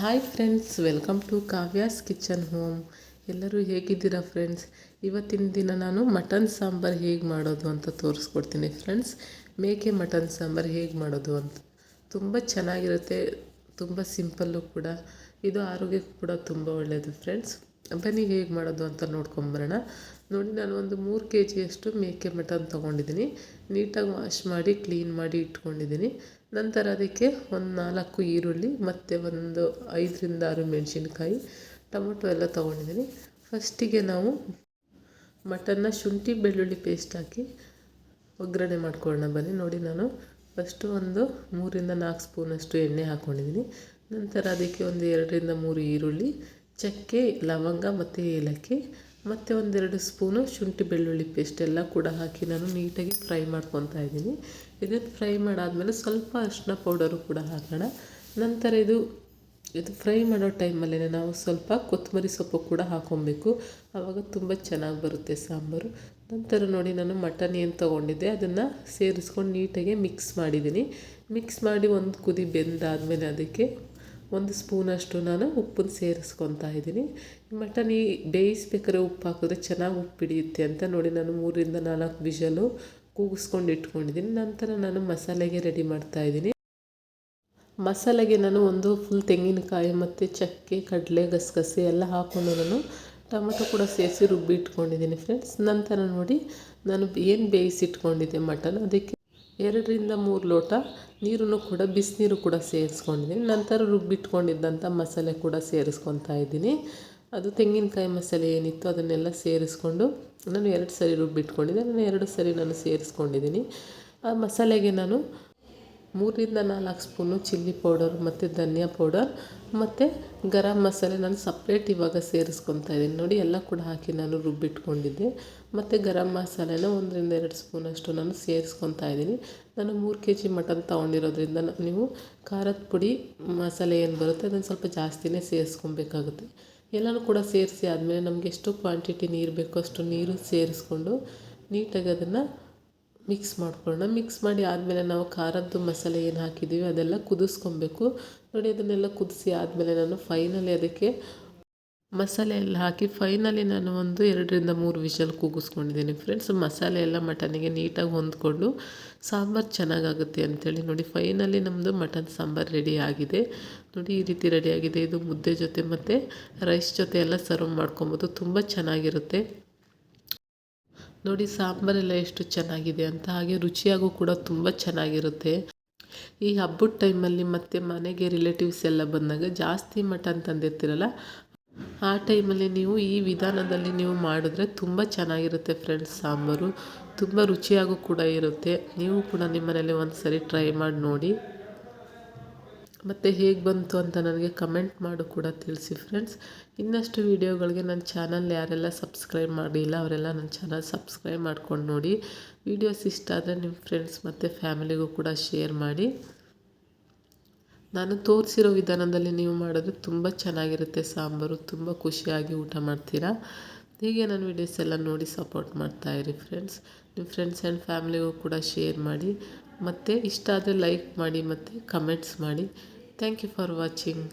Hi friends welcome to Kavya's kitchen home ಎಲ್ಲರೂ ಹೇಗಿದ್ದೀರಾ friends ಇವತ್ತಿನ ದಿನ ನಾನು ಮಟನ್ ಸಾಂಬಾರು ಹೇಗೆ ಮಾಡೋದು ಅಂತ ತೋರಿಸ್ಕೊಡ್ತೀನಿ ಫ್ರೆಂಡ್ಸ್ ಮೇಕೆ ಮಟನ್ ಸಾಂಬಾರು ಹೇಗೆ ಮಾಡೋದು ಅಂತ. ತುಂಬ ಚೆನ್ನಾಗಿರುತ್ತೆ, ತುಂಬ ಸಿಂಪಲ್ಲು ಕೂಡ. ಇದು ಆರೋಗ್ಯಕ್ಕೂ ಕೂಡ ತುಂಬ ಒಳ್ಳೆಯದು ಫ್ರೆಂಡ್ಸ್ ಬನ್ನಿ ಹೇಗೆ ಮಾಡೋದು ಅಂತ ನೋಡ್ಕೊಂಬರೋಣ. ನೋಡಿ ನಾನು ಒಂದು ಮೂರು ಕೆ ಜಿಯಷ್ಟು ಮೇಕೆ ಮಟನ್ ತೊಗೊಂಡಿದ್ದೀನಿ. ನೀಟಾಗಿ ವಾಶ್ ಮಾಡಿ ಕ್ಲೀನ್ ಮಾಡಿ ಇಟ್ಕೊಂಡಿದ್ದೀನಿ. ನಂತರ ಅದಕ್ಕೆ ಒಂದು ನಾಲ್ಕು ಈರುಳ್ಳಿ, ಮತ್ತು ಒಂದು ಐದರಿಂದ ಆರು ಮೆಣಸಿನ್ಕಾಯಿ, ಟೊಮೊಟೊ ಎಲ್ಲ ತೊಗೊಂಡಿದ್ದೀನಿ. ಫಸ್ಟಿಗೆ ನಾವು ಮಟನ್ನ ಶುಂಠಿ ಬೆಳ್ಳುಳ್ಳಿ ಪೇಸ್ಟ್ ಹಾಕಿ ಒಗ್ಗರಣೆ ಮಾಡ್ಕೊಳ್ಳೋಣ. ಬನ್ನಿ, ನೋಡಿ ನಾನು ಫಸ್ಟು ಒಂದು ಮೂರಿಂದ ನಾಲ್ಕು ಸ್ಪೂನಷ್ಟು ಎಣ್ಣೆ ಹಾಕ್ಕೊಂಡಿದ್ದೀನಿ. ನಂತರ ಅದಕ್ಕೆ ಒಂದು ಎರಡರಿಂದ ಮೂರು ಈರುಳ್ಳಿ, ಚಕ್ಕೆ, ಲವಂಗ ಮತ್ತು ಏಲಕ್ಕಿ ಮತ್ತು ಒಂದೆರಡು ಸ್ಪೂನು ಶುಂಠಿ ಬೆಳ್ಳುಳ್ಳಿ ಪೇಸ್ಟ್ ಎಲ್ಲ ಕೂಡ ಹಾಕಿ ನಾನು ನೀಟಾಗಿ ಫ್ರೈ ಮಾಡ್ಕೊತಾ ಇದ್ದೀನಿ. ಇದನ್ನು ಫ್ರೈ ಮಾಡಾದಮೇಲೆ ಸ್ವಲ್ಪ ಅರಿಶಿನ ಪೌಡರು ಕೂಡ ಹಾಕೋಣ. ನಂತರ ಇದು ಇದು ಫ್ರೈ ಮಾಡೋ ಟೈಮಲ್ಲೇ ನಾವು ಸ್ವಲ್ಪ ಕೊತ್ತಂಬರಿ ಸೊಪ್ಪು ಕೂಡ ಹಾಕ್ಕೊಬೇಕು ಆವಾಗ ತುಂಬ ಚೆನ್ನಾಗಿ ಬರುತ್ತೆ ಸಾಂಬಾರು. ನಂತರ ನೋಡಿ ನಾನು ಮಟನ್ ಏನು ತೊಗೊಂಡಿದ್ದೆ, ಅದನ್ನು ಸೇರಿಸ್ಕೊಂಡು ನೀಟಾಗಿ ಮಿಕ್ಸ್ ಮಾಡಿದ್ದೀನಿ. ಮಿಕ್ಸ್ ಮಾಡಿ ಒಂದು ಕುದಿ ಬೆಂದಾದಮೇಲೆ ಅದಕ್ಕೆ ಒಂದು ಸ್ಪೂನಷ್ಟು ನಾನು ಉಪ್ಪನ್ನು ಸೇರಿಸ್ಕೊತಾ ಇದ್ದೀನಿ. ಮಟನ್ ಈ ಬೇಯಿಸ್ಬೇಕಾದ್ರೆ ಉಪ್ಪು ಹಾಕಿದ್ರೆ ಚೆನ್ನಾಗಿ ಉಪ್ಪು ಹಿಡಿಯುತ್ತೆ ಅಂತ ನೋಡಿ ನಾನು ಮೂರಿಂದ ನಾಲ್ಕು ವಿಷಲು ಕೂಗಿಸ್ಕೊಂಡು ಇಟ್ಕೊಂಡಿದ್ದೀನಿ. ನಂತರ ನಾನು ಮಸಾಲೆಗೆ ರೆಡಿ ಮಾಡ್ತಾ ಇದ್ದೀನಿ. ಮಸಾಲೆಗೆ ನಾನು ಒಂದು ಫುಲ್ ತೆಂಗಿನಕಾಯಿ ಮತ್ತು ಚಕ್ಕೆ, ಕಡಲೆ, ಗಸಗಸೆ ಎಲ್ಲ ಹಾಕ್ಕೊಂಡು ನಾನು ಟೊಮೆಟೊ ಕೂಡ ಸೇರಿಸಿ ರುಬ್ಬಿ ಇಟ್ಕೊಂಡಿದ್ದೀನಿ ಫ್ರೆಂಡ್ಸ್ ನಂತರ ನೋಡಿ ನಾನು ಏನು ಬೇಯಿಸಿಟ್ಕೊಂಡಿದ್ದೆ ಮಟನ್ ಅದಕ್ಕೆ ಎರಡರಿಂದ ಮೂರು ಲೋಟ ನೀರನ್ನು ಕೂಡ, ಬಿಸಿನೀರು ಕೂಡ ಸೇರಿಸ್ಕೊಂಡಿದ್ದೀನಿ. ನಂತರ ರುಬ್ಬಿಟ್ಕೊಂಡಿದ್ದಂಥ ಮಸಾಲೆ ಕೂಡ ಸೇರಿಸ್ಕೊತಾ ಇದ್ದೀನಿ. ಅದು ತೆಂಗಿನಕಾಯಿ ಮಸಾಲೆ ಏನಿತ್ತು ಅದನ್ನೆಲ್ಲ ಸೇರಿಸ್ಕೊಂಡು ನಾನು ಎರಡು ಸರಿ ರುಬ್ಬಿಟ್ಕೊಂಡಿದ್ದೆ. ನಾನು ಎರಡು ಸರಿ ನಾನು ಸೇರಿಸ್ಕೊಂಡಿದ್ದೀನಿ. ಆ ಮಸಾಲೆಗೆ ನಾನು ಮೂರರಿಂದ ನಾಲ್ಕು ಸ್ಪೂನು ಚಿಲ್ಲಿ ಪೌಡರ್ ಮತ್ತು ಧನಿಯಾ ಪೌಡರ್ ಮತ್ತು ಗರಂ ಮಸಾಲೆ ನಾನು ಸಪ್ರೇಟ್ ಇವಾಗ ಸೇರಿಸ್ಕೊತಾ ಇದ್ದೀನಿ. ನೋಡಿ, ಎಲ್ಲ ಕೂಡ ಹಾಕಿ ನಾನು ರುಬ್ಬಿಟ್ಕೊಂಡಿದ್ದೆ. ಮತ್ತು ಗರಂ ಮಸಾಲೆನ ಒಂದರಿಂದ ಎರಡು ಸ್ಪೂನಷ್ಟು ನಾನು ಸೇರಿಸ್ಕೊತಾ ಇದ್ದೀನಿ. ನಾನು ಮೂರು ಕೆ ಜಿ ಮಟನ್ ತೊಗೊಂಡಿರೋದ್ರಿಂದ ನೀವು ಖಾರದ ಪುಡಿ, ಮಸಾಲೆ ಏನು ಬರುತ್ತೆ ಅದನ್ನು ಸ್ವಲ್ಪ ಜಾಸ್ತಿನೇ ಸೇರಿಸ್ಕೊಬೇಕಾಗುತ್ತೆ. ಎಲ್ಲನೂ ಕೂಡ ಸೇರಿಸಿ ಆದಮೇಲೆ ನಮಗೆ ಎಷ್ಟು ಕ್ವಾಂಟಿಟಿ ನೀರು ಬೇಕೋ, ಅಷ್ಟು ನೀರು ಸೇರಿಸ್ಕೊಂಡು ನೀಟಾಗಿ ಅದನ್ನು ಮಿಕ್ಸ್ ಮಾಡ್ಕೊಳ್ಳೋಣ. ಮಿಕ್ಸ್ ಮಾಡಿ ಆದಮೇಲೆ ನಾವು ಖಾರದ್ದು ಮಸಾಲೆ ಏನು ಹಾಕಿದ್ದೀವಿ ಅದೆಲ್ಲ ಕುದಿಸ್ಕೊಬೇಕು. ನೋಡಿ, ಅದನ್ನೆಲ್ಲ ಕುದಿಸಿ ಆದಮೇಲೆ ನಾನು ಫೈನಲಿ ಅದಕ್ಕೆ ಮಸಾಲೆ ಎಲ್ಲ ಹಾಕಿ ಫೈನಲಿ ನಾನು ಒಂದು ಎರಡರಿಂದ ಮೂರು ವಿಷಲ್ ಕೂಗಿಸ್ಕೊಂಡಿದ್ದೀನಿ ಫ್ರೆಂಡ್ಸ್ ಮಸಾಲೆ ಎಲ್ಲ ಮಟನಿಗೆ ನೀಟಾಗಿ ಹೊಂದ್ಕೊಂಡು ಸಾಂಬಾರು ಚೆನ್ನಾಗಾಗುತ್ತೆ ಅಂಥೇಳಿ ನೋಡಿ ಫೈನಲಿ ನಮ್ಮದು ಮಟನ್ ಸಾಂಬಾರು ರೆಡಿ ಆಗಿದೆ. ನೋಡಿ, ಈ ರೀತಿ ರೆಡಿಯಾಗಿದೆ ಇದು ಮುದ್ದೆ ಜೊತೆ ಮತ್ತು ರೈಸ್ ಜೊತೆ ಎಲ್ಲ ಸರ್ವ್ ಮಾಡ್ಕೊಬೋದು. ತುಂಬ ಚೆನ್ನಾಗಿರುತ್ತೆ. ನೋಡಿ, ಸಾಂಬಾರೆಲ್ಲ ಎಷ್ಟು ಚೆನ್ನಾಗಿದೆ ಅಂತ. ಹಾಗೆ ರುಚಿಯಾಗೂ ಕೂಡ ತುಂಬ ಚೆನ್ನಾಗಿರುತ್ತೆ. ಈ ಹಬ್ಬದ ಟೈಮಲ್ಲಿ ಮತ್ತೆ ಮನೆಗೆ ರಿಲೇಟಿವ್ಸ್ ಎಲ್ಲ ಬಂದಾಗ ಜಾಸ್ತಿ ಮಟನ್ ತಂದಿರ್ತೀರಲ್ಲ, ಆ ಟೈಮಲ್ಲಿ ನೀವು ಈ ವಿಧಾನದಲ್ಲಿ ನೀವು ಮಾಡಿದ್ರೆ ತುಂಬ ಚೆನ್ನಾಗಿರುತ್ತೆ ಫ್ರೆಂಡ್ಸ್ ಸಾಂಬಾರು. ತುಂಬ ರುಚಿಯಾಗೂ ಕೂಡ ಇರುತ್ತೆ. ನೀವು ಕೂಡ ನಿಮ್ಮ ಮನೇಲಿ ಒಂದು ಸರಿ ಟ್ರೈ ಮಾಡಿ ನೋಡಿ. ಮತ್ತು ಹೇಗೆ ಬಂತು ಅಂತ ನನಗೆ ಕಮೆಂಟ್ ಮಾಡು ಕೂಡ ತಿಳಿಸಿ ಫ್ರೆಂಡ್ಸ್. ಇನ್ನಷ್ಟು ವೀಡಿಯೋಗಳಿಗೆ ನನ್ನ ಚಾನಲ್ ಯಾರೆಲ್ಲ ಸಬ್ಸ್ಕ್ರೈಬ್ ಮಾಡಿಲ್ಲ ಅವರೆಲ್ಲ ನನ್ನ ಚಾನಲ್ ಸಬ್ಸ್ಕ್ರೈಬ್ ಮಾಡ್ಕೊಂಡು ನೋಡಿ. ವೀಡಿಯೋಸ್ ಇಷ್ಟ ಆದರೆ ನಿಮ್ಮ ಫ್ರೆಂಡ್ಸ್ ಮತ್ತು ಫ್ಯಾಮಿಲಿಗೂ ಕೂಡ ಶೇರ್ ಮಾಡಿ. ನಾನು ತೋರಿಸಿರೋ ವಿಧಾನದಲ್ಲಿ ನೀವು ಮಾಡಿದ್ರೆ ತುಂಬ ಚೆನ್ನಾಗಿರುತ್ತೆ ಸಾಂಬಾರು, ತುಂಬ ಖುಷಿಯಾಗಿ ಊಟ ಮಾಡ್ತೀರಾ. ಹೀಗೆ ನನ್ನ ವೀಡಿಯೋಸ್ ಎಲ್ಲ ನೋಡಿ ಸಪೋರ್ಟ್ ಮಾಡ್ತಾಯಿರಿ ಫ್ರೆಂಡ್ಸ್. ನಿಮ್ಮ ಫ್ರೆಂಡ್ಸ್ ಆ್ಯಂಡ್ ಫ್ಯಾಮಿಲಿಗೂ ಕೂಡ ಶೇರ್ ಮಾಡಿ. ಮತ್ತು ಇಷ್ಟ ಆದರೆ ಲೈಕ್ ಮಾಡಿ ಮತ್ತು ಕಮೆಂಟ್ಸ್ ಮಾಡಿ. Thank you for watching